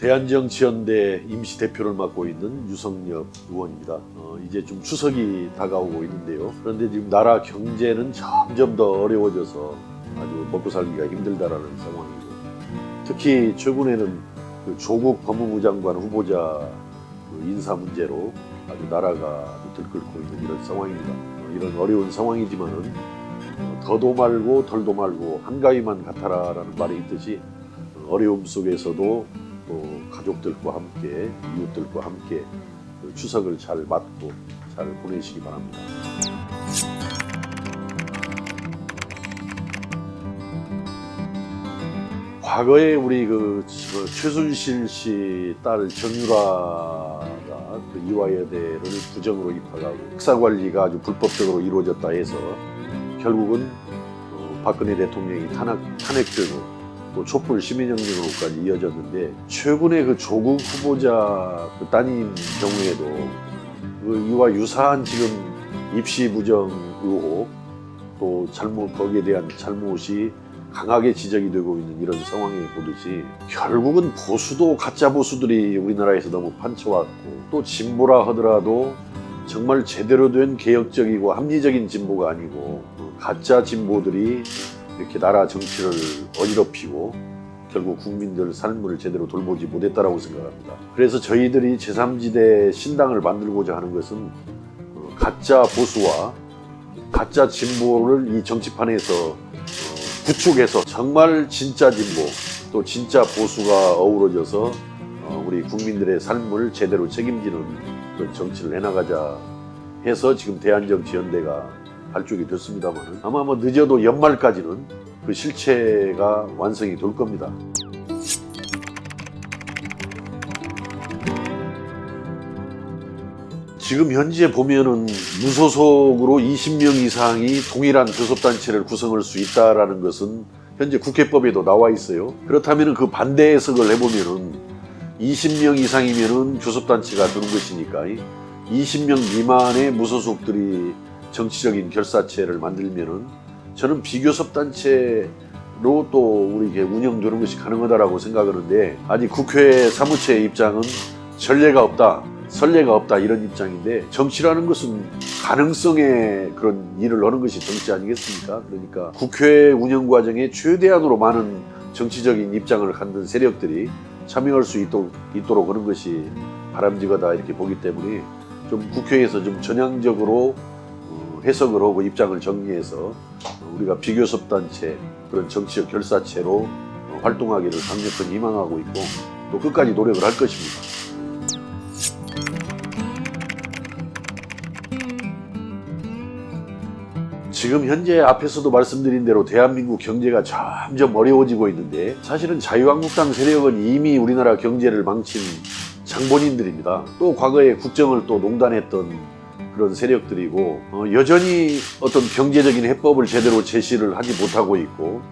대한정치연대 임시대표를 맡고 있는 유성엽 의원입니다. 어, 이제 좀 추석이 다가오고 있는데요. 그런데 지금 나라 경제는 점점 더 어려워져서 아주 먹고 살기가 힘들다라는 상황이고 특히 최근에는 그 조국 법무부 장관 후보자 그 인사 문제로 아주 나라가 들끓고 있는 이런 상황입니다. 어, 이런 어려운 상황이지만은 어, 더도 말고 덜도 말고 한가위만 같아라라는 말이 있듯이 어, 어려움 속에서도 또 가족들과 함께 이웃들과 함께 그 추석을 잘 맞고 잘 보내시기 바랍니다. 과거에 우리 그 저- 최순실 씨 딸 정유라가 그 이화여대를 부정으로 입학하고 학사 관리가 아주 불법적으로 이루어졌다 해서 결국은 어, 박근혜 대통령이 탄핵, 탄핵되고 또 촛불 시민혁명으로까지 이어졌는데 최근에 그 조국 후보자 그 따님 경우에도 그 이와 유사한 지금 입시 부정 의혹 또 잘못 거기에 대한 잘못이 강하게 지적이 되고 있는 이런 상황에 보듯이 결국은 보수도 가짜 보수들이 우리나라에서 너무 판쳐왔고 또 진보라 하더라도 정말 제대로 된 개혁적이고 합리적인 진보가 아니고 어, 가짜 진보들이 이렇게 나라 정치를 어지럽히고 결국 국민들 삶을 제대로 돌보지 못했다라고 생각합니다. 그래서 저희들이 제3지대 신당을 만들고자 하는 것은 어, 가짜 보수와 가짜 진보를 이 정치판에서 어, 구축해서 정말 진짜 진보 또 진짜 보수가 어우러져서 어, 우리 국민들의 삶을 제대로 책임지는 그런 정치를 해나가자 해서 지금 대한정치연대가 발족이 됐습니다만 아마 뭐 늦어도 연말까지는 그 실체가 완성이 될 겁니다. 지금 현재 보면은 무소속으로 20명 이상이 동일한 교섭단체를 구성할 수 있다라는 것은 현재 국회법에도 나와 있어요. 그렇다면 그 반대 해석을 해보면은 20명 이상이면은 교섭단체가 되는 것이니까 20명 미만의 무소속들이 정치적인 결사체를 만들면은 저는 비교섭 단체로 또 우리 이게 운영되는 것이 가능하다라고 생각하는데 아직 국회 사무처의 입장은 전례가 없다. 선례가 없다 이런 입장인데 정치라는 것은 가능성의 그런 일을 하는 것이 정치 아니겠습니까? 그러니까 국회 운영 과정에 최대한으로 많은 정치적인 입장을 갖는 세력들이 참여할 수 있도록, 있도록 하는 것이 바람직하다 이렇게 보기 때문에 좀 국회에서 좀 전향적으로 어, 해석을 하고 입장을 정리해서 어, 우리가 비교섭 단체 그런 정치적 결사체로 어, 활동하기를 강력히 희망하고 있고 또 끝까지 노력을 할 것입니다. 지금 현재 앞에서도 말씀드린 대로 대한민국 경제가 점점 어려워지고 있는데 사실은 자유한국당 세력은 이미 우리나라 경제를 망친 장본인들입니다. 또 과거에 국정을 또 농단했던 그런 세력들이고 어, 여전히 어떤 경제적인 해법을 제대로 제시를 하지 못하고 있고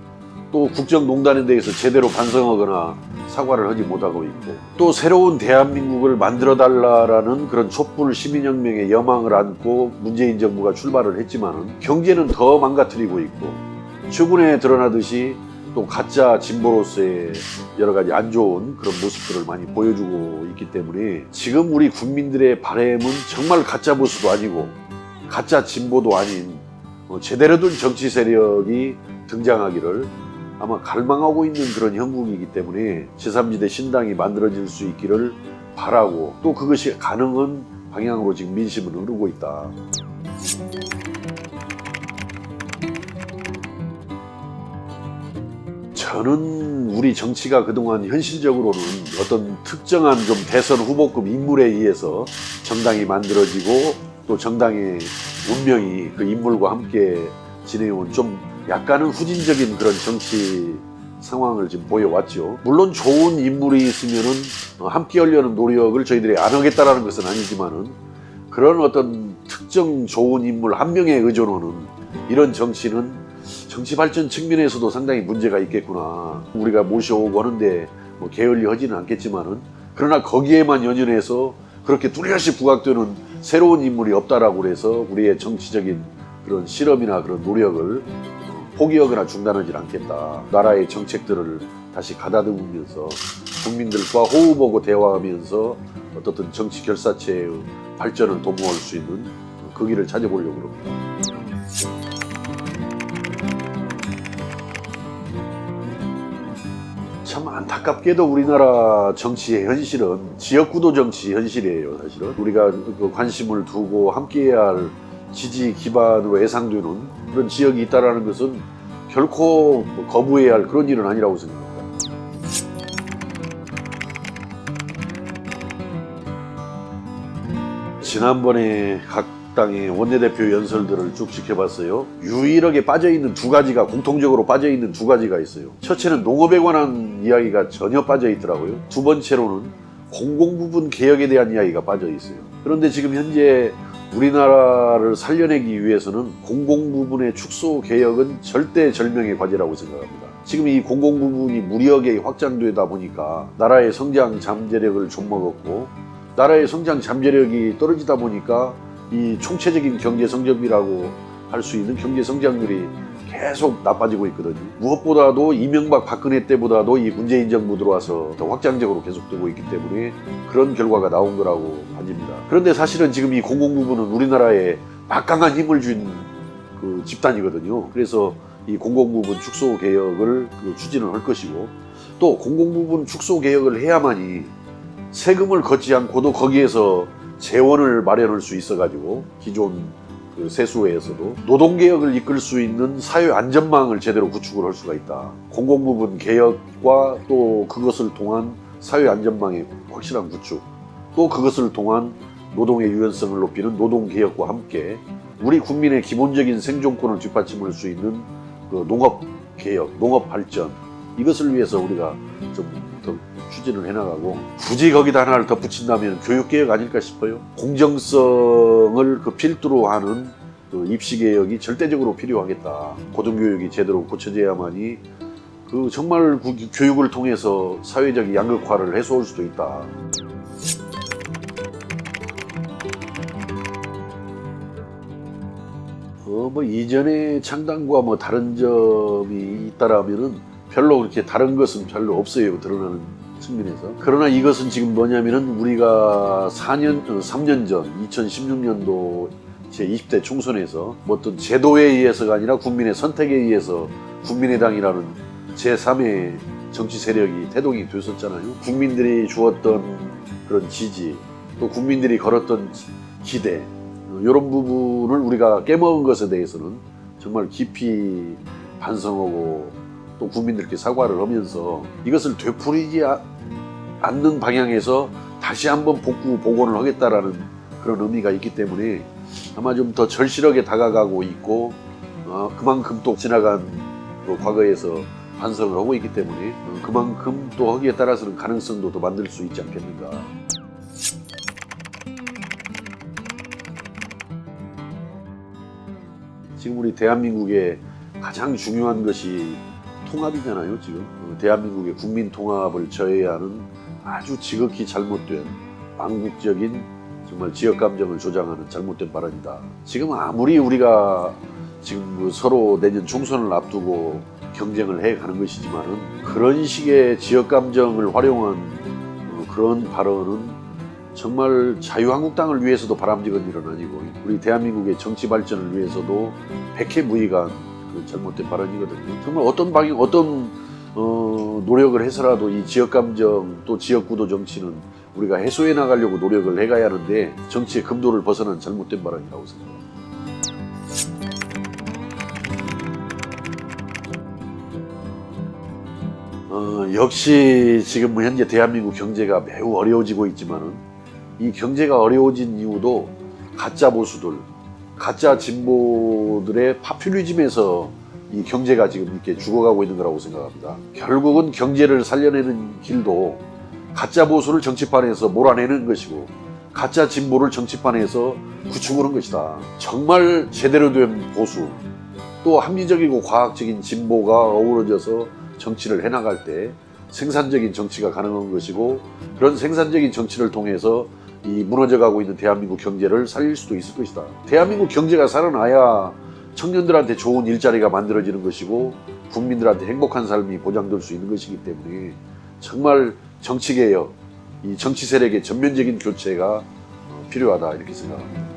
또 국정농단에 대해서 제대로 반성하거나 사과를 하지 못하고 있고 또 새로운 대한민국을 만들어 달라라는 그런 촛불 시민혁명의 여망을 안고 문재인 정부가 출발을 했지만은 경제는 더 망가뜨리고 있고 최근에 드러나듯이 또 가짜 진보로서의 여러 가지 안 좋은 그런 모습들을 많이 보여주고 있기 때문에 지금 우리 국민들의 바램은 정말 가짜 보수도 아니고 가짜 진보도 아닌 어, 제대로 된 정치 세력이 등장하기를 아마 갈망하고 있는 그런 형국이기 때문에 제3지대 신당이 만들어질 수 있기를 바라고 또 그것이 가능한 방향으로 지금 민심은 흐르고 있다. 저는 우리 정치가 그동안 현실적으로는 어떤 특정한 좀 대선 후보급 인물에 의해서 정당이 만들어지고 또 정당의 운명이 그 인물과 함께 진행해온 좀 약간은 후진적인 그런 정치 상황을 지금 보여왔죠. 물론 좋은 인물이 있으면은 어, 함께 하려는 노력을 저희들이 안 하겠다라는 것은 아니지만은 그런 어떤 특정 좋은 인물 한 명에 의존하는 이런 정치는 정치 발전 측면에서도 상당히 문제가 있겠구나. 우리가 모셔오고 하는데 뭐 게을리 하지는 않겠지만은 그러나 거기에만 연연해서 그렇게 뚜렷이 부각되는 새로운 인물이 없다라고 그래서 우리의 정치적인 그런 실험이나 그런 노력을 어, 포기하거나 중단하지 않겠다. 나라의 정책들을 다시 가다듬으면서 국민들과 호흡하고 대화하면서 어떻든 정치 결사체의 발전을 도모할 수 있는 그 길을 찾아보려고 합니다. 안타깝게도 우리나라 정치의 현실은 지역구도 정치 현실이에요, 사실은. 우리가 그 관심을 두고 함께해야 할 지지 기반으로 예상되는 그런 지역이 있다는 것은 결코 거부해야 할 그런 일은 아니라고 생각합니다. 지난번에 각 당의 원내대표 연설들을 쭉 지켜봤어요. 유일하게 빠져있는 두 가지가, 공통적으로 빠져있는 두 가지가 있어요. 첫째는 농업에 관한 이야기가 전혀 빠져있더라고요. 두 번째로는 공공부분 개혁에 대한 이야기가 빠져있어요. 그런데 지금 현재 우리나라를 살려내기 위해서는 공공부분의 축소 개혁은 절대 절명의 과제라고 생각합니다. 지금 이 공공부분이 무리하게 확장되다 보니까 나라의 성장 잠재력을 좀먹었고 나라의 성장 잠재력이 떨어지다 보니까 이 총체적인 경제 성장이라고 할 수 있는 경제 성장률이 계속 나빠지고 있거든요. 무엇보다도 이명박 박근혜 때보다도 이 문재인 정부 들어와서 더 확장적으로 계속되고 있기 때문에 그런 결과가 나온 거라고 봐집니다. 그런데 사실은 지금 이 공공부문은 우리나라에 막강한 힘을 준 그 집단이거든요. 그래서 이 공공부문 축소 개혁을 그 추진을 할 것이고 또 공공부문 축소 개혁을 해야만이 세금을 걷지 않고도 거기에서 재원을 마련할 수 있어가지고 기존 그 세수에서도 노동개혁을 이끌 수 있는 사회 안전망을 제대로 구축을 할 수가 있다. 공공부문 개혁과 또 그것을 통한 사회 안전망의 확실한 구축, 또 그것을 통한 노동의 유연성을 높이는 노동개혁과 함께 우리 국민의 기본적인 생존권을 뒷받침할 수 있는 그 농업개혁, 농업발전 이것을 위해서 우리가 좀 더 추진을 해나가고 굳이 거기다 하나를 덧붙인다면 교육개혁 아닐까 싶어요. 공정성을 그 필두로 하는 그 입시개혁이 절대적으로 필요하겠다. 고등교육이 제대로 고쳐져야만이 그 정말 그 교육을 통해서 사회적 양극화를 해소할 수도 있다. 어, 뭐 이전의 창당과 뭐 다른 점이 있다라면은 별로 그렇게 다른 것은 별로 없어요 드러나는 측면에서. 그러나 이것은 지금 뭐냐면은 우리가 4년 어, 3년 전 2016년도 제 20대 총선에서 뭐 어떤 제도에 의해서가 아니라 국민의 선택에 의해서 국민의당이라는 제3의 정치 세력이 태동이 됐었잖아요. 국민들이 주었던 그런 지지 또 국민들이 걸었던 기대 이런 부분을 우리가 깨먹은 것에 대해서는 정말 깊이 반성하고 또 국민들께 사과를 하면서 이것을 되풀이지 아- 않는 방향에서 다시 한번 복구 복원을 하겠다라는 그런 의미가 있기 때문에 아마 좀 더 절실하게 다가가고 있고 어, 그만큼 또 지나간 그 과거에서 반성을 하고 있기 때문에 어, 그만큼 또 하기에 따라서는 가능성도 더 만들 수 있지 않겠는가. 지금 우리 대한민국의 가장 중요한 것이 통합이잖아요, 지금. 어, 대한민국의 국민 통합을 저해하는 아주 지극히 잘못된 망국적인 정말 지역 감정을 조장하는 잘못된 발언이다. 지금 아무리 우리가 지금 그 서로 내년 총선을 앞두고 경쟁을 해 가는 것이지만은 그런 식의 지역 감정을 활용한 어, 그런 발언은 정말 자유한국당을 위해서도 바람직한 일은 아니고 우리 대한민국의 정치 발전을 위해서도 백해무익한 그 잘못된 발언이거든요. 정말 어떤 방향, 어떤 어, 노력을 해서라도 이 지역 감정 또 지역 구도 정치는 우리가 해소해 나가려고 노력을 해가야 하는데 정치의 금도를 벗어난 잘못된 발언이라고 생각합니다. 어, 역시 지금 뭐 현재 대한민국 경제가 매우 어려워지고 있지만은 이 경제가 어려워진 이유도 가짜 보수들, 가짜 진보들의 파퓰리즘에서 이 경제가 지금 이렇게 죽어가고 있는 거라고 생각합니다. 결국은 경제를 살려내는 길도 가짜 보수를 정치판에서 몰아내는 것이고 가짜 진보를 정치판에서 구축하는 것이다. 정말 제대로 된 보수 또 합리적이고 과학적인 진보가 어우러져서 정치를 해나갈 때 생산적인 정치가 가능한 것이고 그런 생산적인 정치를 통해서 이 무너져가고 있는 대한민국 경제를 살릴 수도 있을 것이다. 대한민국 경제가 살아나야 청년들한테 좋은 일자리가 만들어지는 것이고 국민들한테 행복한 삶이 보장될 수 있는 것이기 때문에 정말 정치 개혁, 이 정치 세력의 전면적인 교체가 어, 필요하다 이렇게 생각합니다.